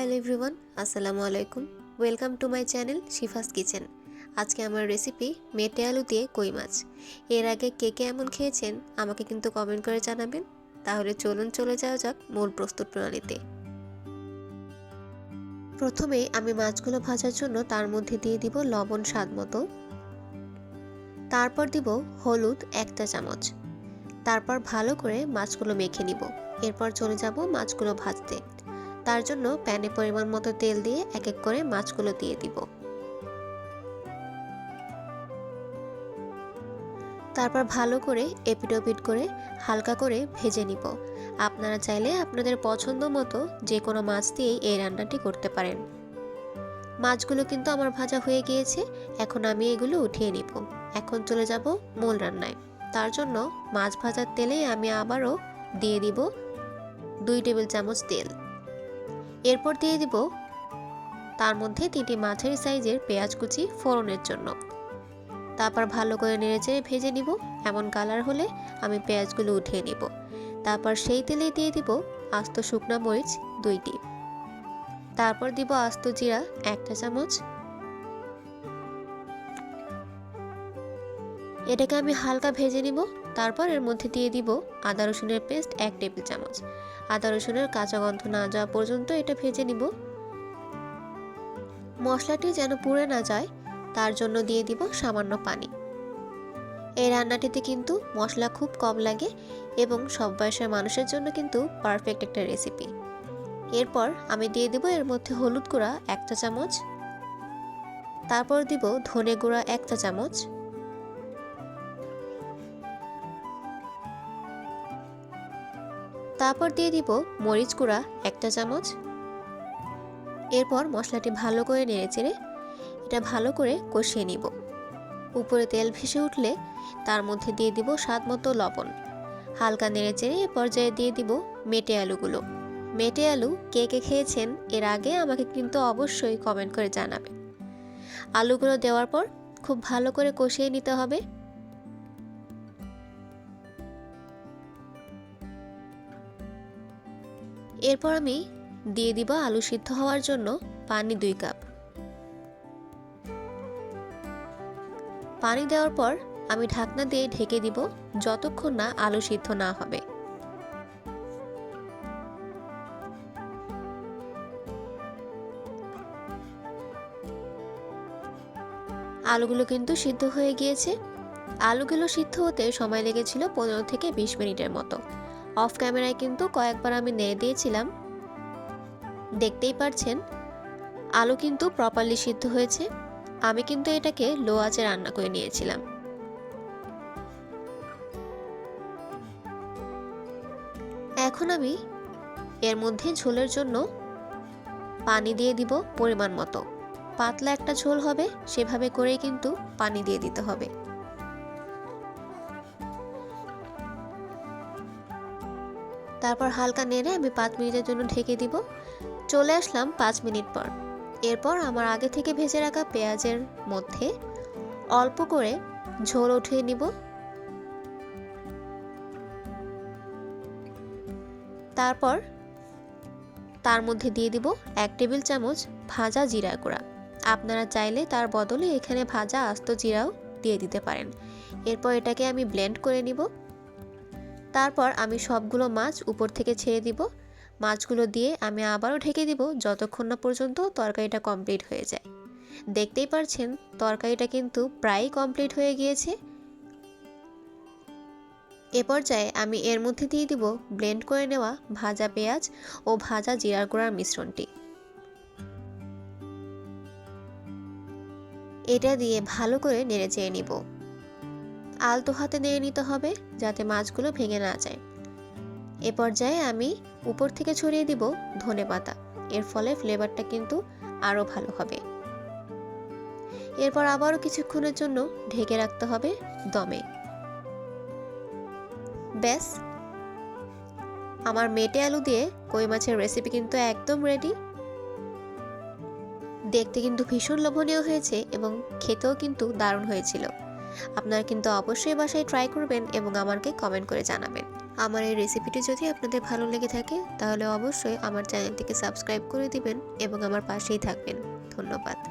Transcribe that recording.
Hello everyone, আসসালামু আলাইকুম। Welcome to my channel Shifa's kitchen. আজকে আমার রেসিপি মেটে আলু দিয়ে কই মাছ। এর আগে কে কে এমন খেয়েছেন আমাকে কিন্তু কমেন্ট করে জানাবেন। তাহলে চলুন চলে যাওয়া যাক মূল প্রস্তুত প্রণালীতে। প্রথমে আমি মাছগুলো ভাজার জন্য তার মধ্যে দিয়ে দিব লবণ স্বাদ মতো। তারপর দিব হলুদ একটা চামচ। তারপর ভালো করে মাছগুলো মেখে নিব। এরপর চলে যাব মাছগুলো ভাজতে। তার জন্য প্যানে পরিমাণ মতো তেল দিয়ে এক এক করে মাছগুলো দিয়ে দিব। তারপর ভালো করে এপিডোপিট করে হালকা করে ভেজে নিব। আপনারা চাইলে আপনাদের পছন্দ মতো যে কোনো মাছ দিয়েই এই রান্নাটি করতে পারেন। মাছগুলো কিন্তু আমার ভাজা হয়ে গিয়েছে, এখন আমি এগুলো উঠিয়ে নিব। এখন চলে যাব মূল রান্নায়। তার জন্য মাছ ভাজার তেলে আমি আবারও দিয়ে দিব দুই টেবিল চামচ তেল। এরপর দিয়ে দিব তার মধ্যে তিনটি মাঝারি সাইজের পেঁয়াজ কুচি ফোড়নের জন্য। তারপর ভালো করে নেড়েচেড়ে ভেজে নিব। এমন কালার হলে আমি পেঁয়াজগুলো উঠিয়ে নিব। তারপর সেই তেলে দিয়ে দিব আস্ত শুকনো মরিচ দুইটি। তারপর দিব আস্ত জিরা একটা চামচ। এটাকে আমি হালকা ভেজে নিব। তারপর এর মধ্যে দিয়ে দিব আদা রসুনের পেস্ট এক টেবিল চামচ। আদা রসুনের কাঁচা গন্ধ না যাওয়া পর্যন্ত এটা ভেজে নিব। মশলাটি যেন পুড়ে না যায়, তার জন্য দিয়ে দিব সামান্য পানি। এই রান্নাটিতে কিন্তু মশলা খুব কম লাগে এবং সব বয়সের মানুষের জন্য কিন্তু পারফেক্ট একটা রেসিপি। এরপর আমি দিয়ে দিব এর মধ্যে হলুদ গুঁড়া একটা চামচ। তারপর দিব ধনে গুঁড়া একটা চামচ। তারপর দিয়ে দিব মরিচ গুঁড়া একটা চামচ। এরপর মশলাটি ভালো করে নেড়ে চেড়ে এটা ভালো করে কষিয়ে নিব। উপরে তেল ভেসে উঠলে তার মধ্যে দিয়ে দিব স্বাদ মতো লবণ। হালকা নেড়ে চেড়ে এ পর্যায়ে দিয়ে দিব মেটে আলুগুলো। মেটে আলু কে কে খেয়েছেন এর আগে আমাকে কিন্তু অবশ্যই কমেন্ট করে জানাবেন। আলুগুলো দেওয়ার পর খুব ভালো করে কষিয়ে নিতে হবে। এরপর আমি দিয়ে দিব আলু সিদ্ধ হওয়ার জন্য পানি দুই কাপ। পানি দেওয়ার পর আমি ঢাকনা দিয়ে ঢেকে দিব যতক্ষণ না আলু সিদ্ধ না হবে। আলুগুলো কিন্তু সিদ্ধ হয়ে গিয়েছে। আলুগুলো সিদ্ধ হতে সময় লেগেছিল পনেরো থেকে বিশ মিনিটের মতো। অফ ক্যামেরায় কিন্তু কয়েকবার আমি নেড়ে দিয়েছিলাম। দেখতেই পারছেন, আলু কিন্তু প্রপারলি সিদ্ধ হয়েছে। আমি কিন্তু এটাকে লো আঁচে রান্না করে নিয়েছিলাম। এখন আমি এর মধ্যে ঝোলের জন্য পানি দিয়ে দিব পরিমাণ মতো। পাতলা একটা ঝোল হবে, সেভাবে করেই কিন্তু পানি দিয়ে দিতে হবে। তারপর হালকা নেড়ে আমি পাঁচ মিনিটের জন্য ঢেকে দিব। চলে আসলাম পাঁচ মিনিট পর। এরপর আমার আগে থেকে ভেজে রাখা পেঁয়াজের মধ্যে অল্প করে ঝোল উঠিয়ে নিব। তারপর তার মধ্যে দিয়ে দিব এক টেবিল চামচ ভাজা জিরা গুঁড়া। আপনারা চাইলে তার বদলে এখানে ভাজা আস্ত জিরাও দিয়ে দিতে পারেন। এরপর এটাকে আমি ব্লেন্ড করে নিব। তারপর আমি সবগুলো মাছ উপর থেকে ছেড়ে দিব। মাছগুলো দিয়ে আমি আবারও ঢেকে দিব যতক্ষণ না পর্যন্ত তরকারিটা কমপ্লিট হয়ে যায়। দেখতেই পারছেন, তরকারিটা কিন্তু প্রায় কমপ্লিট হয়ে গিয়েছে। এ পর্যায়ে আমি এর মধ্যে দিয়ে দিব ব্লেন্ড করে নেওয়া ভাজা পেঁয়াজ ও ভাজা জিরার গুঁড়ার মিশ্রণটি। এটা দিয়ে ভালো করে নেড়ে চেয়ে নিব। আলতো হাতে নেড়ে নিতে হবে যাতে মাছগুলো ভেঙে না যায়। এ পর্যায়ে আমি উপর থেকে ছড়িয়ে দিব ধনে পাতা। এর ফলে ফ্লেভারটা কিন্তু আরও ভালো হবে। এরপর আবারও কিছুক্ষণের জন্য ঢেকে রাখতে হবে দমে। ব্যাস। আমার মেটে আলু দিয়ে কই মাছের রেসিপি কিন্তু একদম রেডি দেখতে কিন্তু ভীষণ লোভনীয় হয়েছে এবং খেতেও কিন্তু দারুণ হয়েছিল। আপনারা কিন্তু অবশ্যই বাসায় ট্রাই করবেন এবং আমাকে কমেন্ট করে জানাবেন। আমার এই রেসিপিটি যদি আপনাদের ভালো লেগে থাকে, তাহলে অবশ্যই আমার চ্যানেলটিকে সাবস্ক্রাইব করে দিবেন এবং আমার পাশেই থাকবেন। ধন্যবাদ।